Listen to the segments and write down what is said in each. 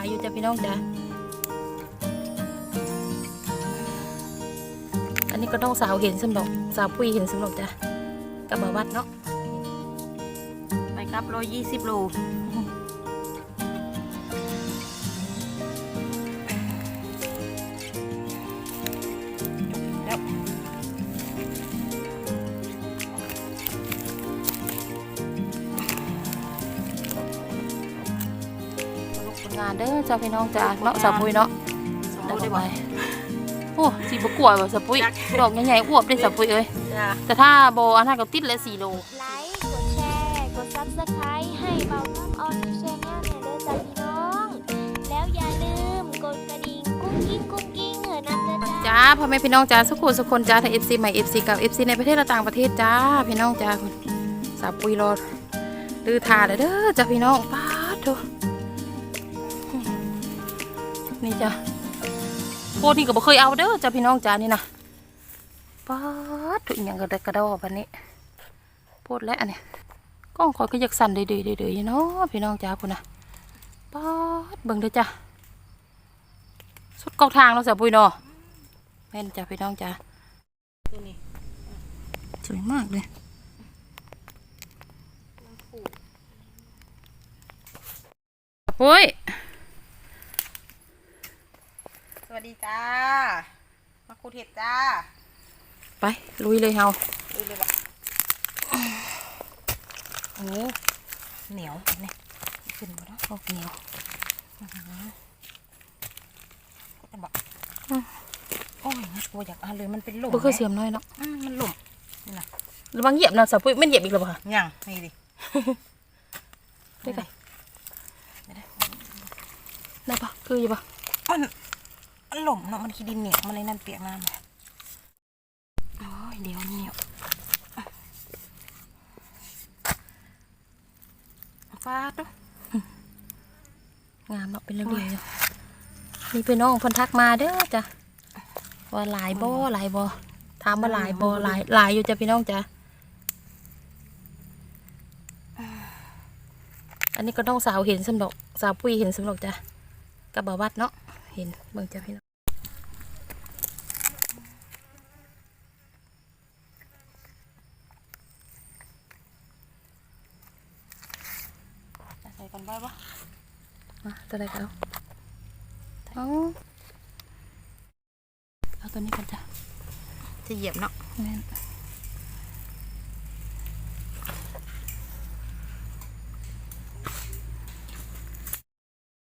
ายอยู่จ้ะพี่น้องจ้ะอันนี้ก็ต้องสาวเห็นสำหรับสาวปุ้ยเห็นสำหรับจ้ะกับบาวัดเนาะไปครับร้อยยี่สิบโล จ้าพี่น้องจ้าเนาะสาวปุ้ยเนาะได้บ่ไหมโอ้สีบกลัวบ่สาวปุ้ยดอกใหญ่ๆอวบเลยสาวปุ้ยเอ้ยจ้าแต่ถ้าโบอันนั้นก็ติดเลยสี่โลไลค์กดแชร์กด Subscribe ให้เบาน้ำออนแชนแนลเนี่ยเด้อจ้าพี่น้อง แล้วอย่าลืมกดกระดิ่งกุ้งกิ้งกุ้งกิ้งเหอะนะเด้อจ้าจ้าพ่อแม่พี่น้องจ้าสุขุมสุคนจ้าทั้งเอฟซีใหม่เอฟซีเก่าเอฟซีในประเทศและต่างประเทศจ้าพี่น้องจ้าคุณสาวปุยรอดื้อทาเลยเด้อจ้าพี่น้องป้าดโถ นี่จ้าโคตรนี่ก็บ่เคยเอาเด้อจ้าพี่น้องจ้านี่นะป้าดถุงอย่างกระดกระดอบันนี้โพดแล้วอันนี้กล้องคอยก็อยากสั่นเดือยๆเดือยๆเนาะพี่น้องจ้าพุ่นนะป้าดเบิ่งเด้อจ้าสุดกองทางเราะสาวปุยเนาะแม่นจ้ะพี่น้องจ้ะตัวนี้สวยมากเลยปุ้ย สวัสดีจ้า มาคูเห็ดจ้า ไป ลุยเลยเฮาดูเลยว่ะโอ้เหนียวนี่ขึ้นมาแล้วออกเหนียวก็บอกโอ้ยน่ากลัวอยากเอาเลยมันเป็นหลุมบ่เคยเสียมน้อยเนาะอืมมันหลุมนี่นะระวังเหยียบเนาะสาวปุ้ยไม่เหยียบอีกแล้วบ่ค่ะยังนี่ดิได้ไงได้ปะคืออยู่ปะมัน มันหลุมเนาะมันขี้ดินเหนียวมันเลยนั่นเปียกน้ำโอ้ยเดี๋ยวเหนียวฟาดงามเนาะเป็นเรื่องเดียวอยู่นี่พี่น้องพิ่นทักมาเด้อจ้ะว่าหลายบ่หลายบ่ถามว่าหลายบ่หลายหลายอยู่จ้ะพี่น้องจ้ะอันนี้ก็ต้องสาวเห็นสำหรับสาวปุ้ยเห็นสำหรับจ้ะกับบาวัดเนาะ เห็นเบิ่งจ้ะพี่น้องใส่กันไปปะมาตัวไหนเอาเอาเอาตัวนี้กันจ้ะจะเหยียบเนาะ แม่น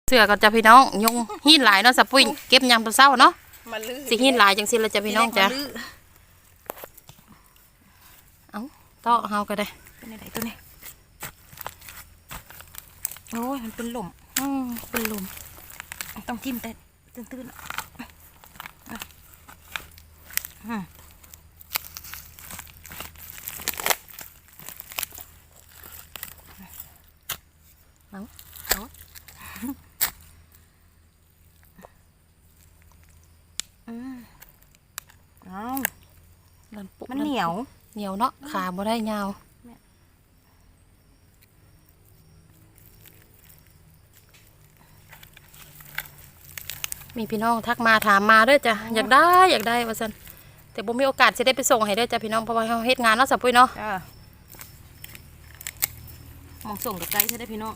เสือกันจ้ะพี่น้องยุงหินหลายเนาะสะปุ้ยเก็บยามตอนเช้าเนาะมาลื้อสิหินหลายจังสิละจ้ะพี่น้องจ้ะมาลื้เอาต่อเฮาก็ได้เป็นไหนตัวนี้โอ้ยมันเป็นหลุมอืมเป็นหลุมต้องจิ้มแต่ตื้นๆอะอะอืม เอาเอา อืมเอา นั่นปุ๊บ มันเหนี ยวเหนียวเนาะขาบ่ได้ยาวแม่มีพี่น้องทักมาถามมาเด้อจ้ะอยากได้อยากได้ว่าซั่นแต่บ่มีโอกาสจะได้ไปส่งให้เด้อจ้ะพี่น้องเพราะว่าเฮาเฮ็ดงานเนาะสะปุ้ยเนาะจ้มองส่งกับไกด์ใช่ได้พี่น้อง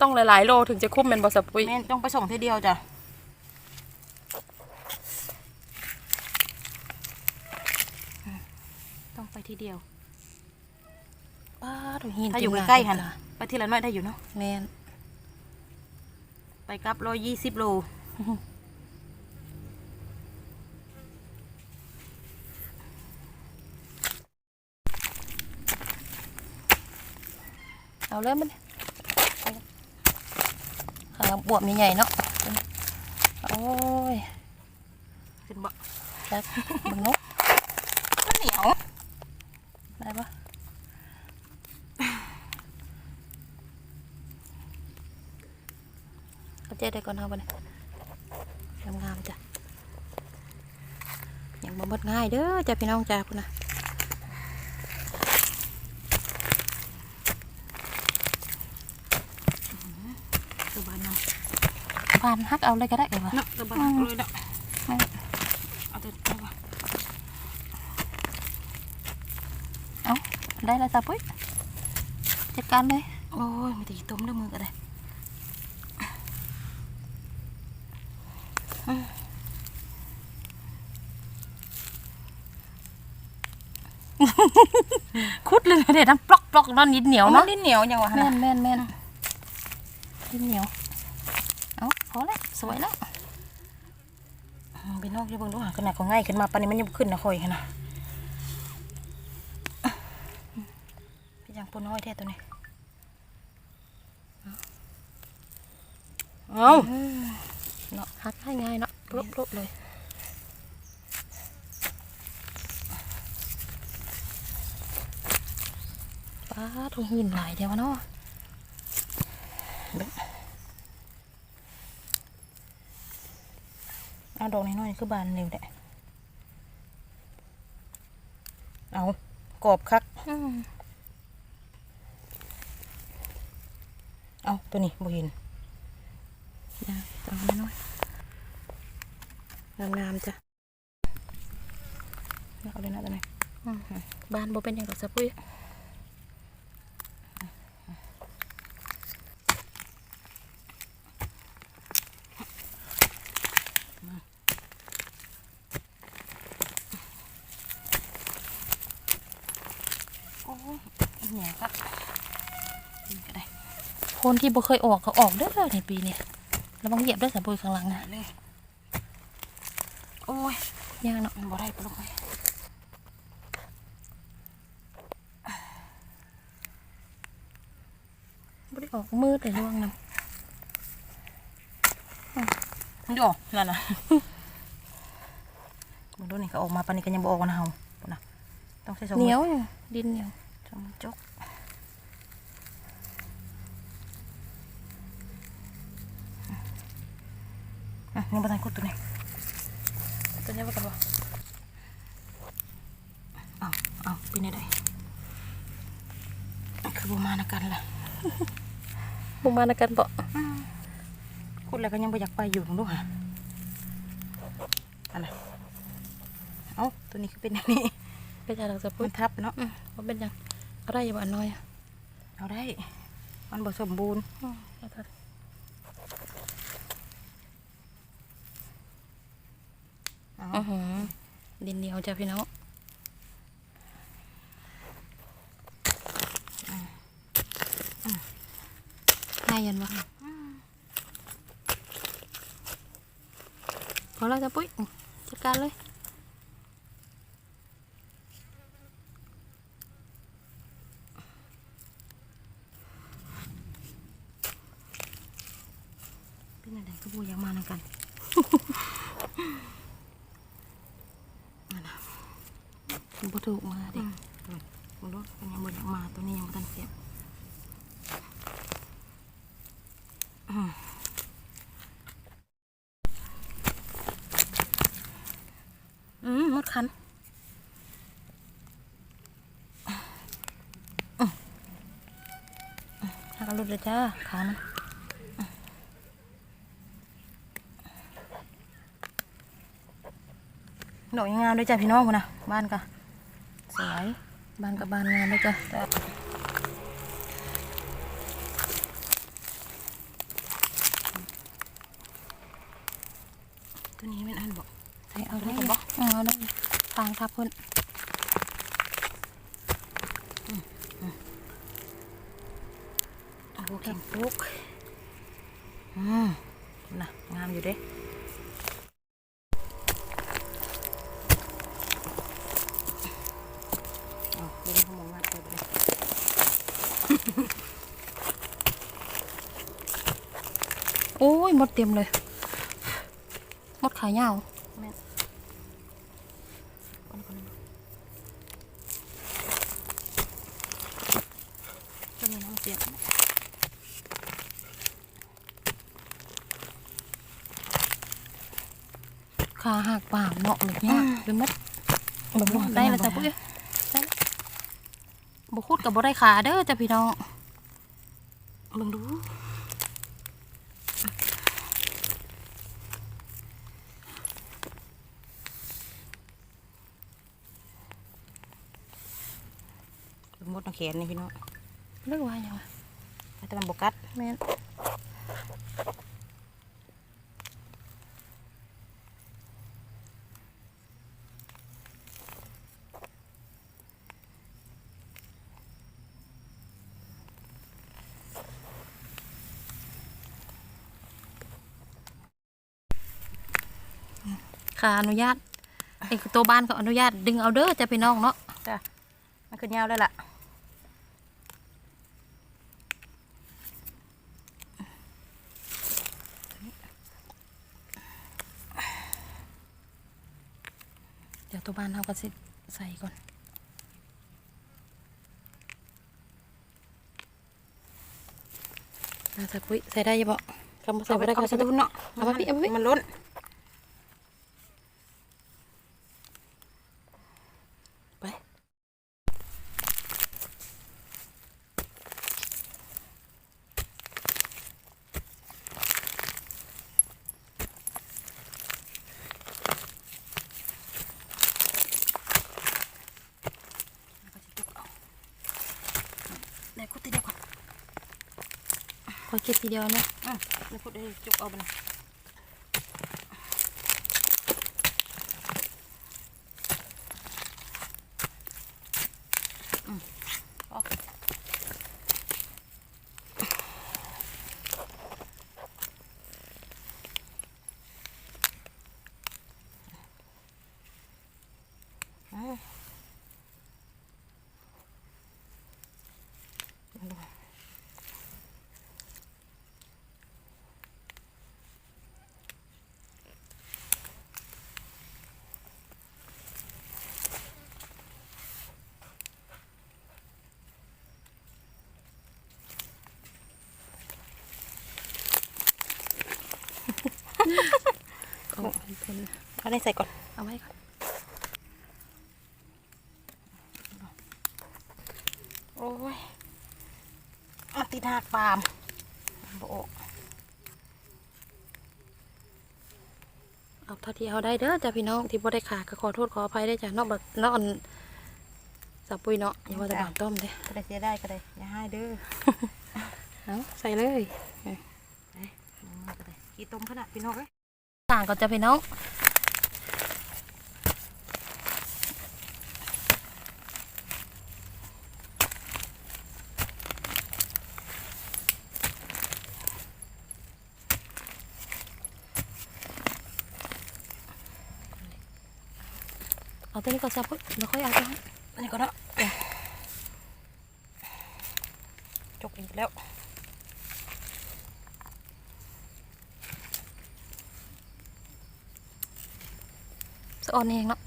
ต้องหลายๆโลถึงจะคุ้มแม่นบ่สะปุ้ยแม่นต้องไปส่งทีเดียวจ้ะอืมต้องไป ทีเดียวป้าดหินถ้าอยู่เต็มใกล้ๆหหัน้านจ้ะไปทีละน้อยได้อยู่เนาะแม่นไปกลับร้อยยี่สิบโลเอาเลยมันหาบวบใหญ่ๆเนาะโอ้ยขึ้นบ่จักเบิ่งนกมันเหนียว ได้ปะเอาเจ๊ได้ก่อนเอาไปเลยงามๆจ้ะอย่างบ่หมดง่ายเด้อจ้ะพี่น้องจ้ะพุ่นนะคือบ้านน้องพานฮักเอาเลยก็ได้เออวะเนาะตะบันเลยเนาะ ไม่ เอาตัวเอาวะ เอา ได้แล้วจ้ะปุ้ยจัดการเลย โอ้ยมีแต่ขี้ต้มด้วยมือก็ได้คุดเลยเด็ดน้ำปลอกปลอกนอนนิดเหนียวเอาเนาะเนาะดิ้นเหนียวยังวะแม่นะนแม่นแม่นนิดเหนียวเอาพอแล้วสวยแล้วไปนอกจะเบิ่งดูหาขนาดของง่ายขึ้นมาปานนี้มันยังบ่ขึ้นนะคอยขนาดพี่ยังป นน้อยแท้ตัวนี้เอาเนาะฮักให้ง่ายเนาะปลุกปลุกเลยป้าทุ่งหินหลายเดียวเนาะเอาดอกน้อยๆคือบานเร็วแหละเอากรอบคัก อืม เอาตัวนี้บ่เห็นอย่าเอาน้อยงามๆจ้ะเอาเลยนะตัวนี้ๆอืมบ้านบ่เป็นอย่างดอกสะปุ้ยโอ้ยเหนียวครับกินก็ได้ คนที่บ่เคยออกก็ออกเด้อในปีนี้ระวังเหยียบเด้อสะปุ้ยข้างหลังนะเลยโอ้ยย่าเนาะมันบ่ได้ปลุกไปบ่ได้ออกมืดเลยระวังนำมันดูนั่นน่ะมึงดูนี่ก็ออกมาปานนี้ก็ยังบ่ออกนะเฮาปุ่นน่ะต้องใช้สองเหมืนีอยวอยู่ดินเหนียวสองมือจก อะยังบ่ทันกุดตัวนี้ตัวนี้ว่ากันบ่เอาเอาเป็นได้คือบ่มานะกันล่ะบ่มานะกันบ่คุดแล้วก็ยังบ่อยากไปอยู่มึงดูหะอันน่ะเอาตัวนี้คือเป็นอย่างนี้เป็นจังดอกสะปุ้มัยนทับเนาะอืมบ่เป็นจังเอาได้อยู่บ่อันน้อยอะเอาได้ มันบ่สมบูรณ์ อืมเอาเถอะเอาอื้อหือดินเหนียวจ้ะพี่น้องง่ายยันวะพอแล้วจ้ะปุ้ยจัดการเลย เป็นอะไรก็บ่อยากมานํกัน บ่ถูกมาดิ มึงดูมันยังบ่อยากมา ตัวนี้ยังบ่ทันเสียบอืมมดคันหักเอารถเลยจ้าขามันดอกยังงามด้วยจ้ะพี่น้องพุ่นะบ้านกะสวย บ้านกับบ้านงานเลยจ้ะจ้ะตัวนี้เป็นอันบอกใส่เอาได้บ่เอาเอาได้ฟางทับเพิ่นเอาพวกเข็มปลุกอืมน่ะงามอยู่เด้เอาเดี๋ยวนี้เขามองงัดไปเลย โอ้ยห มดเต็มเลยหมดขายาวแม่นคนคนนี้ตัวนี้น้องเสียบขาหักปากเนาะเลยเนี่ยเป็นมัดแบบว่าได้แล้วจ้ะปุ้ยได้แล้วบ่คูดกับบ่ได้ขาเด้อจ้ะพี่น้องมึงดู มดน้ำแขนนี่พี่น้องเลิกว่าอย่างวะแต่มันบกัดแม่นค่ะอนุญาตไอ้ตัวบ้านก็อนุญาตดึงเอาเด้อจะพี่น้องเนาะจ้ะมันขึ้นยาวแล้วล่ะ เดี๋ยวตัวบ้านเรา ก็สิใส่ก่อนอะใส่ปุ๋ยใส่ได้ยังบ่คำว่าใส่เอาไม่ไปได้เอาก็ไปใส่ใส่ตุ้ตุ้นเนาะเอามาพี่เอามาพี่มันล้น ไปได้กูตีเดียวก่อนขอ เก็บทีเดียวนะอะแล้วพูดได้จุกเอาไปนะอืมเอาเอา เอาอันนี้ใส่ก่อน เอาไว้ก่อน โอ้ยมาติดหักปาล์มโบออกเอาเท่าที่เอาได้เด้อจ้ะพี่น้องที่บ่ได้ขาก็ขอโทษขออภัยได้วยจ้ะนอกแบบนอกอันสับปุยเนาะอย่าว่าแต่บางต้มเด้ก็ได้เสียได้ก็ได้อย่าให้เด้อเอาใส่เลยเอาก็ได้กี่ต้มขนาดพี่น้องเอ้ย ต่างก่อนจ้ะพี่น้องเอาตัวนี้ก่อนสับปุยเดี๋ยวค่อยเอาตัวนั้นอันนี้ก็เนาะจกอีกแล้ว สะออนเองเนาะ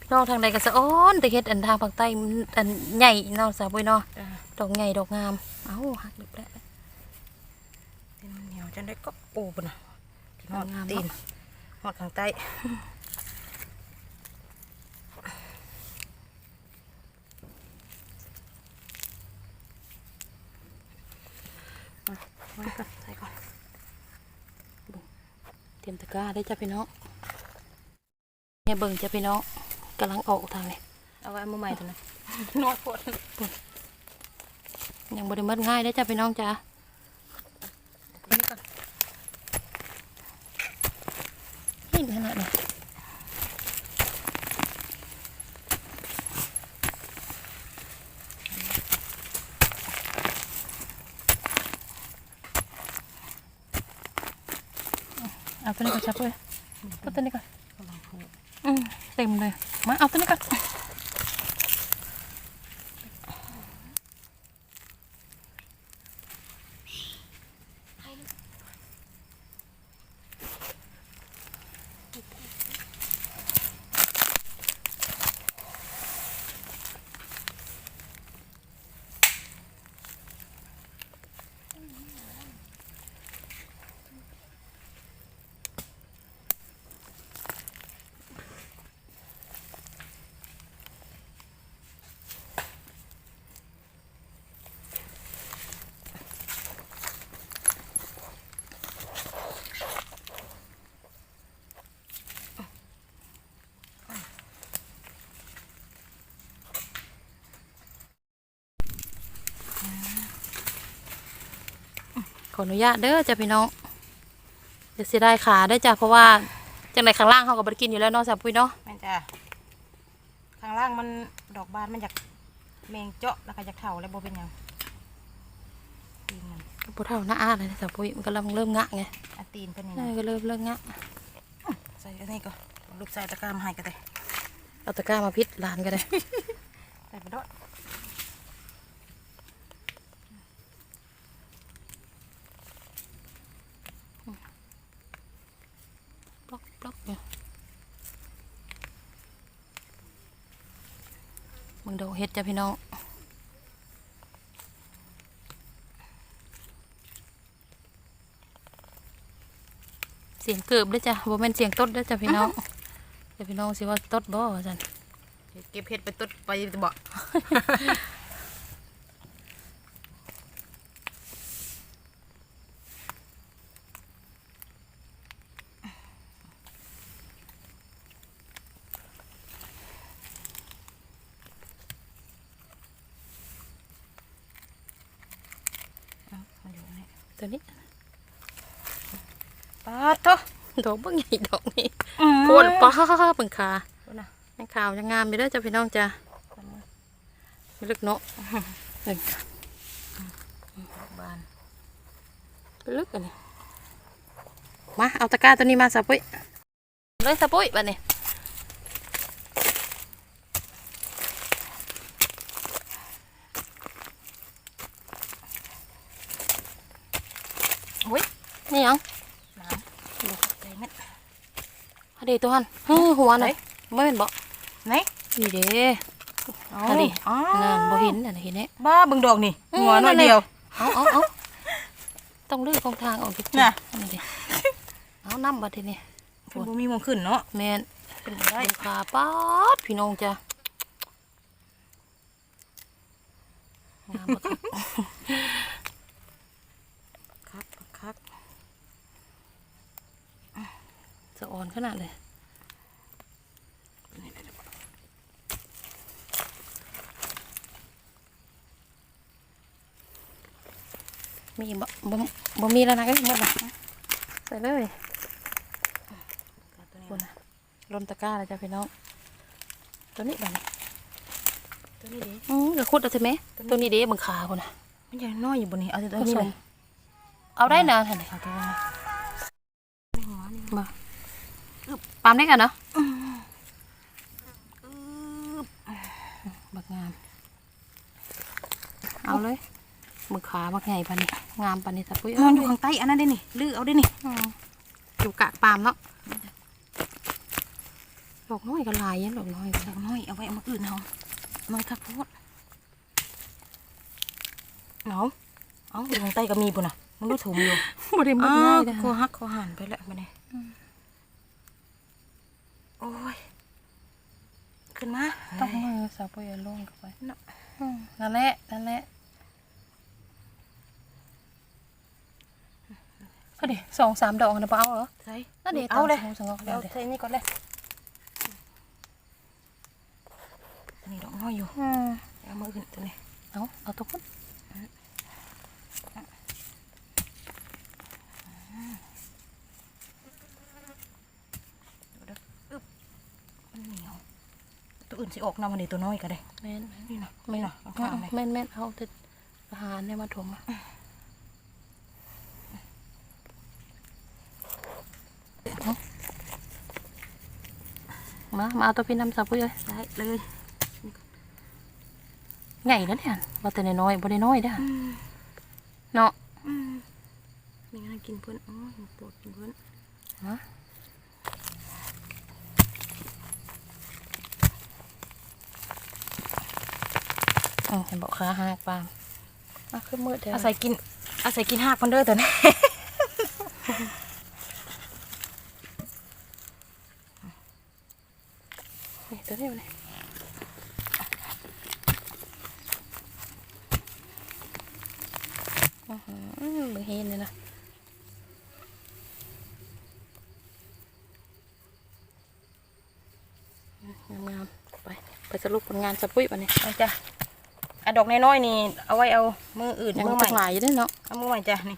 พี่น้องทางใดก็สะออนแต่เฮ็ดอันทางภาคใต้มันอันใหญ่เนาะสับปุยเนาะจ้าดอกใหญ่ดอกงามเอ้าหักเรียบร้อยตีนมันเหนียวจังได้ก็ปูปะนะพี่น้องงามๆเนาะตีนหอดข้างใต้มาไว้ก่อนใส่ก่อนเตรียมตะกร้าได้จ้ะพี่น้อง เนี่ยเบิ่งจ้ะพี่น้องกำลังออกทางนี้เอาไว้มือใหม่ตัวนั้นน้อยปวดยังบริมัดง่ายได้จ้ะพี่น้องจ้ะอันนี้ก่อนหินขนาดนี้เอาตัวนี้ก่อนจับเลยเอาตัวนี้ก่อนกำลังพูดอืม เต็มเลย มาเอาตัวนี้ก่อน ขออนุญาตเด้อจ้ะพี่น้องเดี๋ยวเสียดายขาเด้อจ้ะเพราะว่าจังไดข้างล่างเขาก็บ่ได้กินอยู่แล้วเนาะสาวปุ้ยเนาะแม่นจ้ะข้างล่างมันดอกบานมันอยากแมงเจาะแล้วก็อยากเถาแล้วบ่เป็นหยังตีนมันบ่เท่าหน้าอาเลยนะสาวปุ้ยมันกำลังเริ่มงะไงอันตีนเป็นนี่นี่นะก็เริ่มเริ่มงะใส่อันนี้ก็ลูกใส่ตะกร้ามาให้กันเลยเอาตะกร้ามาพิษหลานก็ได้ ใส่ไปด้วย ปลอกปลอกเนี่ย มึงดูเฮ็ดจ้ะพี่น้องเสียงเกือบเด้วยจ้ะบ่แม่นเสียงตดเด้วยจ้ะพี่น้องเดี๋ยวพี่น้องสิว่าตดบ่ว่าซั่นเก็บเห็ดไปตุดไปบ่ เอามันอยู่นี่ ตัวนี้ปาดเถอะดอกบ่ใหญ่ดอกนี้โอ้โคตรป้าเบิ่งขานะยังขาวยังงามอยู่เด้อจ้ะพี่น้องจ้ะไม่ลึกเนาะหนึ่งบานไปลึกอันนี้มาเอาตะกร้าตัวนี้มาสะปุ้ยเลยสะปุ้ยบัดนี้ โอ้ยนี่หยังน้ำใจเม็ดฮะเดตัวหันเฮ้ยหัวหน่อยไม่เป็นบ่ไหนนี่เด้เอาฮะดิอ๋องานบ่เห็นอันนี้เห็นเนี้บ้าเบึงดอกนี่อืมหัวหน่อยนั่นแหละเดียวเอาเอาเอาต้องเลือกของทางออกดิน่ะอันนี้ดิเอาน้ำบัดทีนี้คุณบ่มีมองขึ้นเนาะแมนเป็นไปได้ดูขาป๊าดพี่น้องจ้ะงามบักคัก ครับครับ สะ อ่อนขนาดเลยมีบ่บ่บ่มีแล้วนะเอ้ยหมดละใส่เลยตัวนี้คุณนะลนตะกร้าเลยจ้ะพี่น้องตัวนี้แบบนี้ตัวนี้ดิอืมเดี๋ยวขุดเอาใช่ไหมตัวนี้เด้เบังขาคุณนะมันยังน้อยอยู่บนนี้เอาตัวผนี้สเลมยเอาได้นะเห็นไหมเอาตัวนี้ในหัวนี่มา ปามได้กันเนาะบักงาม เอาเลยมือขาบักใหญ่ปานนี้งามปานนี้สักปุ้ยนอนอยู่ข้างใต้อันนั้นได้นี่ลื้อเอาได้นี่อยู่กะปามเนาะดอกน้อยก็ลายย็นดอกน้อยดอกน้อยเอาไว้เอามาอื่นเอาน้อยคักโพดเนาเอาอยู่ข้างใต้ก็มีปุ่นน่ะมันดูถุงอยู่บ่ได้มัอ้าดง่ายนะคอหักคอหันไปแล้วมาเนี่ย โอ้ย ขึ้นมาต้องมือสาวปุ้ยลงเข้าไปเนาะอืมนั่นแหละนั่นแหละก็ดิสองสามดอกนะเปล่าเหรอใส่นั่นเดี๋ยวเอาเลยสองสองเดี๋ยวเดี๋ยวใส่นี่ก่อนเลยนี่ดอกน้อยอยู่อืมเอามาอื่นตัวนี้เอาเอาตัวคนมันเหนียวตัว อื่นสิออกนำมันนี่ตัวน้อยก็ได้แม่นนี่นะแม่นี่นนะเอาข้างเลยแม่นแม่นเอาแต่อาหารเนี่ยมาถมอะมา มาเอาตัวพี่น้ำสับปุ้ยเลยได้เลยใหญ่นะเนี่ยว่าแต่น้อยบ่ได้น้อยเด้อเนาะมีงานกินเพื่อนอ๋อปวดกินเพื่อนมา อือเห็นบอกขาหักปามอะขึ้นมืดเถอะอาศัยกินอาศัยกินหักมันเด้อตัวนี้นี่ตัวนี้มาเลยอื้อหือมึงเห็นเลยนะงามๆไป ไปสรุปผลงานสปุ้ยป่ะเนี่ยเอาจ้ะ อะดอกน้อยๆนี่เอาไว้เอามืออื่นยังมือใหจัม่กหลายอยู่เด้อเนาะเอามือใหม่จ้ะนี่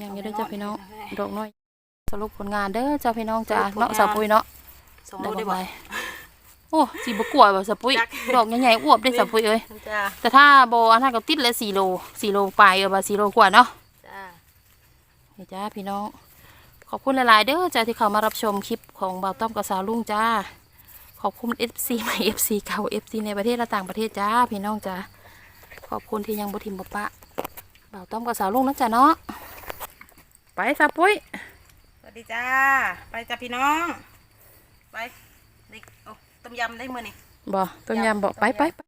ยังอยู่เด้อจ้าพี่น้องดอกน้อย สรุปผลงานเด้อจ้าพี่น้องจ้าเนาะสาวปุ้ยเนาะส่งได้รูปได้บ่บ่ไปโอ้สีบกลัวแบบสาวปุ้ยจักดอกใหญ่ๆอวบได้สาวปุ้ยเอ้ยจ้าแต่ถ้าโบอันนั้นก็ติดเลยสี่โลสี่โลปลายเออบ่สี่โลกว่าเนาะจ้านี่จ้าพี่น้องขอบคุณหลายๆเด้อจ้าที่เข้ามารับชมคลิปของบ่าวต้อมกับสาวลุงจ้า ขอบคุณ FC ใหม่ FC เก่า FC ในประเทศและต่างประเทศจ้าพี่น้องจ้าขอบคุณที่ยังบ่ทิมบ่ปะบ่าวต้อมกับสาวลุงนะจ้าเนาะไปสาวปุ้ยสวัสดีจ้า ไปจ้าพี่น้อง ไปเด็กโอ้ต้มยำได้มื้อนี่บ่ต้มยำบ่ไปไปไป